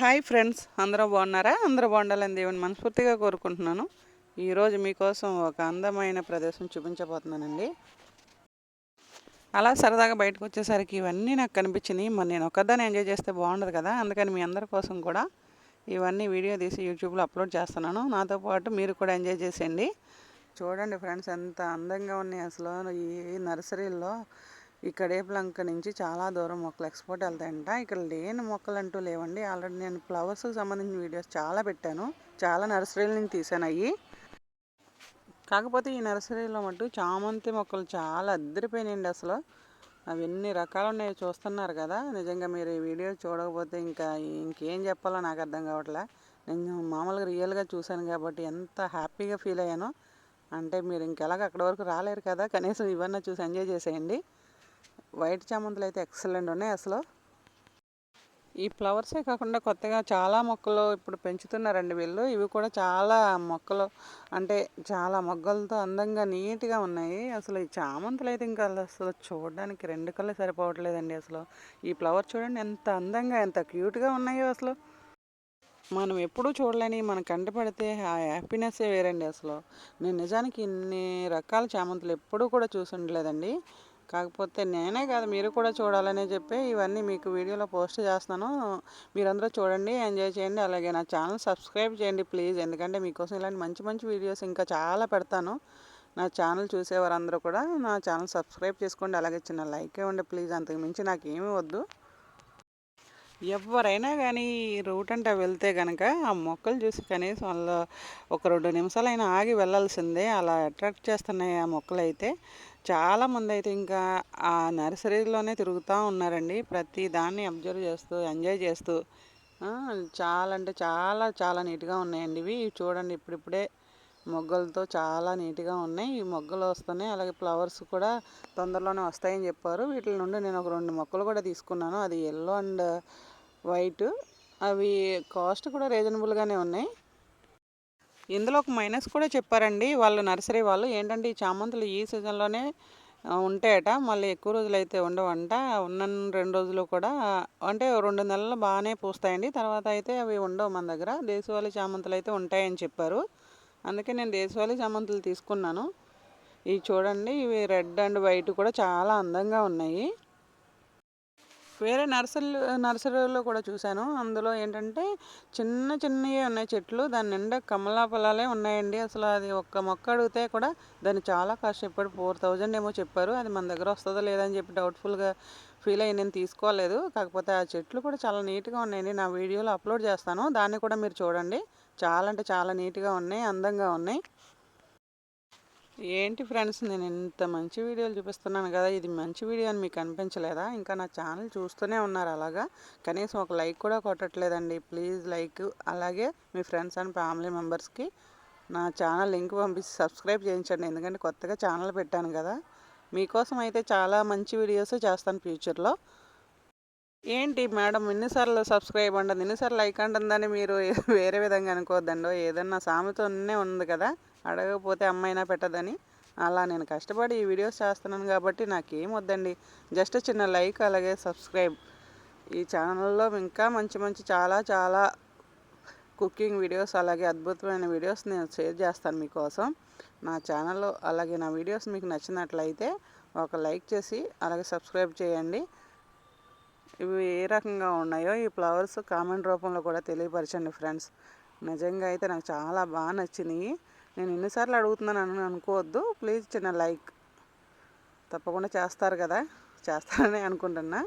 Hi friends అందరూ బాగున్నారా? అందరూ బాగుండాలని దేవుని మనస్ఫూర్తిగా కోరుకుంటున్నాను. ఈరోజు మీకోసం ఒక అందమైన ప్రదేశం చూపించబోతున్నానండి. అలా సరదాగా బయటకు వచ్చేసరికి ఇవన్నీ నాకు కనిపించినాయి. మరి నేను ఒక్కదాన్ని ఎంజాయ్ చేస్తే బాగుండదు కదా? అందుకని మీ అందరి కోసం కూడా ఇవన్నీ వీడియో తీసి యూట్యూబ్లో అప్లోడ్ చేస్తున్నాను. నాతో పాటు మీరు కూడా ఎంజాయ్ చేసేయండి. చూడండి ఫ్రెండ్స్ ఎంత అందంగా ఉన్నాయి అసలు ఈ నర్సరీల్లో ఈ కడేపులంక నుంచి చాలా దూరం మొక్కలు ఎక్స్పోర్ట్ వెళ్తాయంట. ఇక్కడ లేని మొక్కలు అంటూ లేవండి. ఆల్రెడీ నేను ఫ్లవర్స్కి సంబంధించిన వీడియోస్ చాలా పెట్టాను. చాలా నర్సరీల నుంచి తీసాను అవి కాకపోతే ఈ నర్సరీలో మటు చామంతి మొక్కలు చాలా అద్దరిపోయినాయండి అసలు. అవి ఎన్ని రకాలు ఉన్నాయో చూస్తున్నారు కదా. నిజంగా మీరు ఈ వీడియో చూడకపోతే ఇంకా ఇంకేం చెప్పాలో నాకు అర్థం కావట్లే. నేను మామూలుగా రియల్గా చూశాను కాబట్టి ఎంత హ్యాపీగా ఫీల్ అయ్యానో. అంటే మీరు ఇంకెలాగ అక్కడి వరకు రాలేరు కదా. కనీసం ఇవన్నీ చూసి ఎంజాయ్ చేసేయండి. వైట్ చామంతులు అయితే ఎక్సలెంట్ ఉన్నాయి అసలు. ఈ ఫ్లవర్సే కాకుండా కొత్తగా చాలా మొక్కలు ఇప్పుడు పెంచుతున్నారండి వీళ్ళు. ఇవి కూడా చాలా మొక్కలు అంటే చాలా మొగ్గలతో అందంగా నీట్గా ఉన్నాయి. అసలు ఈ చామంతులు అయితే ఇంకా అసలు చూడడానికి రెండు కళ్ళు సరిపోవట్లేదండి అసలు. ఈ ఫ్లవర్ చూడండి ఎంత అందంగా ఎంత క్యూట్గా ఉన్నాయో అసలు. మనం ఎప్పుడూ చూడలేని మన కంట పడితే ఆ హ్యాపీనెస్సే వేరండి అసలు. నేను నిజానికి ఇన్ని రకాల చామంతులు ఎప్పుడూ కూడా చూసి ఉండలేదండి. కాకపోతే నేనే కాదు మీరు కూడా చూడాలని చెప్పి ఇవన్నీ మీకు వీడియోలో పోస్ట్ చేస్తాను మీరందరూ చూడండి ఎంజాయ్ చేయండి. అలాగే నా ఛానల్ సబ్స్క్రైబ్ చేయండి ప్లీజ్. ఎందుకంటే మీకోసం ఇలాంటి మంచి మంచి వీడియోస్ ఇంకా చాలా పెడతాను. నా ఛానల్ చూసేవారందరూ కూడా నా ఛానల్ సబ్స్క్రైబ్ చేసుకోండి. అలాగే చిన్న లైక్ ఇవ్వండి ప్లీజ్. అంతకు మించి నాకు ఏమీ వద్దు. ఎవరైనా కానీ రూట్ అంటే వెళ్తే కనుక ఆ మొక్కలు చూసి కనీసం వాళ్ళు ఒక రెండు నిమిషాలైనా ఆగి వెళ్ళాల్సిందే. అలా అట్రాక్ట్ చేస్తున్నాయి ఆ మొక్కలు అయితే చాలామంది అయితే ఇంకా ఆ నర్సరీలోనే తిరుగుతూ ఉన్నారండి. ప్రతి దాన్ని అబ్జర్వ్ చేస్తూ ఎంజాయ్ చేస్తూ. చాలా అంటే చాలా చాలా నీట్గా ఉన్నాయండి ఇవి చూడండి ఇప్పుడిప్పుడే మొగ్గలతో చాలా నీట్గా ఉన్నాయి. ఈ మొగ్గలు వస్తున్నాయి. అలాగే ఫ్లవర్స్ కూడా తొందరలోనే వస్తాయని చెప్పారు. వీటి నుండి నేను ఒక రెండు మొక్కలు కూడా తీసుకున్నాను. అది ఎల్లో అండ్ వైట్. అవి కాస్ట్ కూడా రీజనబుల్గానే ఉన్నాయి. ఇందులో ఒక మైనస్ కూడా చెప్పారండి. వాళ్ళు నర్సరీ వాళ్ళు ఏంటంటే ఈ చామంతులు ఈ సీజన్లోనే ఉంటాయట. మళ్ళీ ఎక్కువ రోజులు అయితే ఉండవంట. ఉన్న రెండు రోజులు కూడా అంటే రెండు నెలలు బాగానే పూస్తాయండి. తర్వాత అయితే అవి ఉండవు మన దగ్గర. దేశవాళీ చామంతులు అయితే ఉంటాయని చెప్పారు. అందుకే నేను దేశవాళీ చామంతులు తీసుకున్నాను. ఇవి చూడండి ఇవి రెడ్ అండ్ వైట్ కూడా చాలా అందంగా ఉన్నాయి. వేరే నర్సరీలు నర్సరీలో కూడా చూశాను. అందులో ఏంటంటే చిన్న చిన్నవి ఉన్నాయి చెట్లు. దాని నిండా కమలా పొలాలే ఉన్నాయండి. అసలు అది ఒక్క మొక్క అడిగితే కూడా దాన్ని చాలా కాస్ట్ చెప్పాడు. ఫోర్ థౌజండ్ ఏమో చెప్పారు. అది మన దగ్గర వస్తుందో లేదని చెప్పి డౌట్ఫుల్గా ఫీల్ అయ్యి నేను తీసుకోలేదు. కాకపోతే ఆ చెట్లు కూడా చాలా నీట్గా ఉన్నాయండి. నా వీడియోలో అప్లోడ్ చేస్తాను. దాన్ని కూడా మీరు చూడండి. చాలా అంటే చాలా నీట్గా ఉన్నాయి. అందంగా ఉన్నాయి. ఏంటి ఫ్రెండ్స్ నేను ఇంత మంచి వీడియోలు చూపిస్తున్నాను కదా ఇది మంచి వీడియో అని మీకు అనిపించలేదా? ఇంకా నా ఛానల్ చూస్తూనే ఉన్నారు అలాగా? కనీసం ఒక లైక్ కూడా కొట్టట్లేదండి. Please like. అలాగే మీ ఫ్రెండ్స్ అండ్ ఫ్యామిలీ మెంబర్స్కి నా ఛానల్ లింక్ పంపించి సబ్స్క్రైబ్ చేయించండి. ఎందుకంటే కొత్తగా ఛానల్ పెట్టాను కదా. మీకోసం అయితే చాలా మంచి వీడియోస్ చేస్తాను ఫ్యూచర్లో. ఏంటి మేడం ఎన్నిసార్లు సబ్స్క్రైబ్ అంటుంది? ఎన్నిసార్లు లైక్ అంటుందని మీరు వేరే విధంగా అనుకోవద్దండో? ఏదన్నా సామెతోనే ఉంది కదా. అడగకపోతే అమ్మైనా పెట్టదని. అలా నేను కష్టపడి ఈ వీడియోస్ చేస్తున్నాను కాబట్టి నాకేం వద్దండి. జస్ట్ చిన్న లైక్ అలాగే సబ్స్క్రైబ్. ఈ ఛానల్లో ఇంకా మంచి మంచి చాలా చాలా కుకింగ్ వీడియోస్ అలాగే అద్భుతమైన వీడియోస్ నేను షేర్ చేస్తాను మీకోసం. నా ఛానల్లో అలాగే నా వీడియోస్ మీకు నచ్చినట్లయితే ఒక లైక్ చేసి అలాగే సబ్స్క్రైబ్ చేయండి. ఇవి ఏ రకంగా ఉన్నాయో ఈ ఫ్లవర్స్ కామెంట్ రూపంలో కూడా తెలియపరచండి ఫ్రెండ్స్. నిజంగా అయితే నాకు చాలా బాగా నచ్చినాయి. నేను ఎన్నిసార్లు అడుగుతున్నాను అని అనుకోవద్దు. ప్లీజ్ చిన్న లైక్. తప్పకుండా చేస్తారు కదా. చేస్తారని అనుకుంటున్నా.